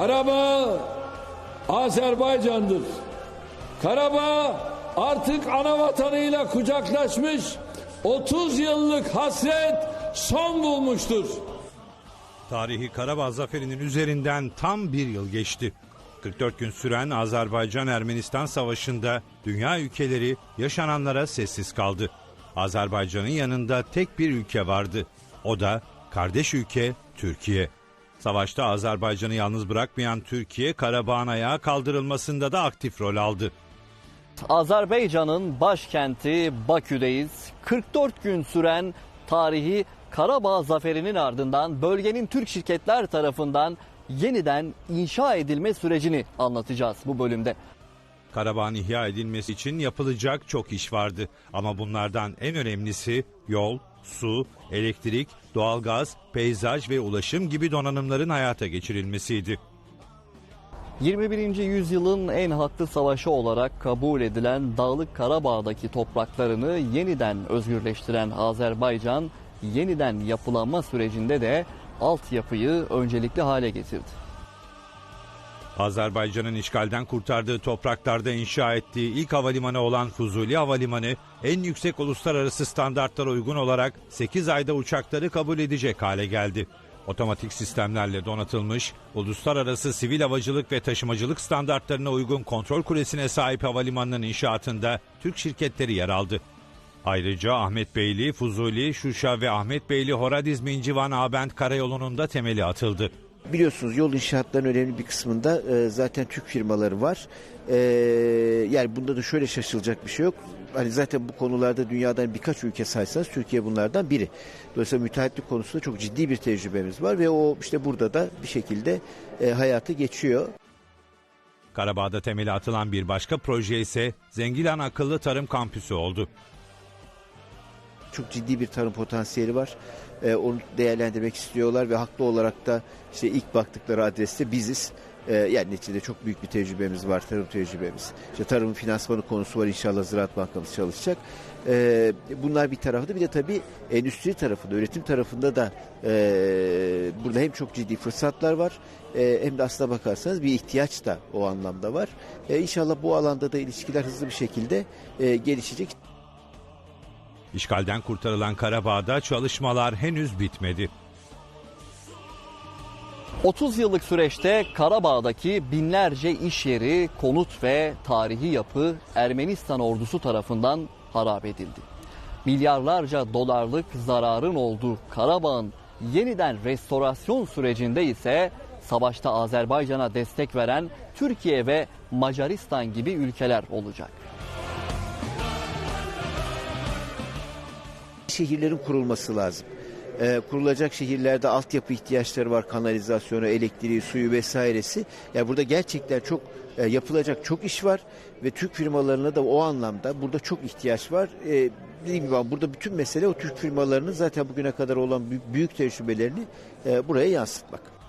Karabağ Azerbaycan'dır. Karabağ artık ana vatanıyla kucaklaşmış 30 yıllık hasret son bulmuştur. Tarihi Karabağ zaferinin üzerinden tam bir yıl geçti. 44 gün süren Azerbaycan-Ermenistan savaşında dünya ülkeleri yaşananlara sessiz kaldı. Azerbaycan'ın yanında tek bir ülke vardı. O da kardeş ülke Türkiye. Savaşta Azerbaycan'ı yalnız bırakmayan Türkiye, Karabağ'ın ayağa kaldırılmasında da aktif rol aldı. Azerbaycan'ın başkenti Bakü'deyiz. 44 gün süren tarihi Karabağ zaferinin ardından bölgenin Türk şirketler tarafından yeniden inşa edilme sürecini anlatacağız bu bölümde. Karabağ'ın ihya edilmesi için yapılacak çok iş vardı. Ama bunlardan en önemlisi yol, su, elektrik, doğalgaz, peyzaj ve ulaşım gibi donanımların hayata geçirilmesiydi. 21. yüzyılın en haklı savaşı olarak kabul edilen Dağlık Karabağ'daki topraklarını yeniden özgürleştiren Azerbaycan, yeniden yapılanma sürecinde de altyapıyı öncelikli hale getirdi. Azerbaycan'ın işgalden kurtardığı topraklarda inşa ettiği ilk havalimanı olan Fuzuli Havalimanı en yüksek uluslararası standartlara uygun olarak 8 ayda uçakları kabul edecek hale geldi. Otomatik sistemlerle donatılmış, uluslararası sivil havacılık ve taşımacılık standartlarına uygun kontrol kulesine sahip havalimanının inşaatında Türk şirketleri yer aldı. Ayrıca Ahmet Beyli, Fuzuli, Şuşa ve Ahmet Beyli Horadiz Mincivan Abent karayolunun da temeli atıldı. Biliyorsunuz yol inşaatlarının önemli bir kısmında e, zaten Türk firmaları var. E, yani bunda da şöyle şaşılacak bir şey yok. Hani zaten bu konularda dünyadan birkaç ülke saysanız Türkiye bunlardan biri. Dolayısıyla müteahhitlik konusunda çok ciddi bir tecrübemiz var ve o işte burada da bir şekilde e, hayatı geçiyor. Karabağ'da temeli atılan bir başka proje ise Zengilan Akıllı Tarım Kampüsü oldu. Çok ciddi bir tarım potansiyeli var. E, onu değerlendirmek istiyorlar ve haklı olarak da işte ilk baktıkları adreste biziz. E, yani neticede çok büyük bir tecrübemiz var, tarım tecrübemiz. İşte tarımın finansmanı konusu var inşallah Ziraat Bankamız çalışacak. E, bunlar bir tarafında bir de tabii endüstri tarafında, üretim tarafında da e, burada hem çok ciddi fırsatlar var e, hem de aslına bakarsanız bir ihtiyaç da o anlamda var. E, inşallah bu alanda da ilişkiler hızlı bir şekilde e, gelişecek. İşgalden kurtarılan Karabağ'da çalışmalar henüz bitmedi. 30 yıllık süreçte Karabağ'daki binlerce iş yeri, konut ve tarihi yapı Ermenistan ordusu tarafından harap edildi. Milyarlarca dolarlık zararın olduğu Karabağ'ın yeniden restorasyon sürecinde ise savaşta Azerbaycan'a destek veren Türkiye ve Macaristan gibi ülkeler olacak. Şehirlerin kurulması lazım. Ee, kurulacak şehirlerde altyapı ihtiyaçları var, kanalizasyonu, elektriği, suyu vesairesi. Yani burada gerçekten çok e, yapılacak çok iş var ve Türk firmalarına da o anlamda burada çok ihtiyaç var. Ee, dediğim gibi burada bütün mesele o Türk firmalarının zaten bugüne kadar olan büyük tecrübelerini e, buraya yansıtmak.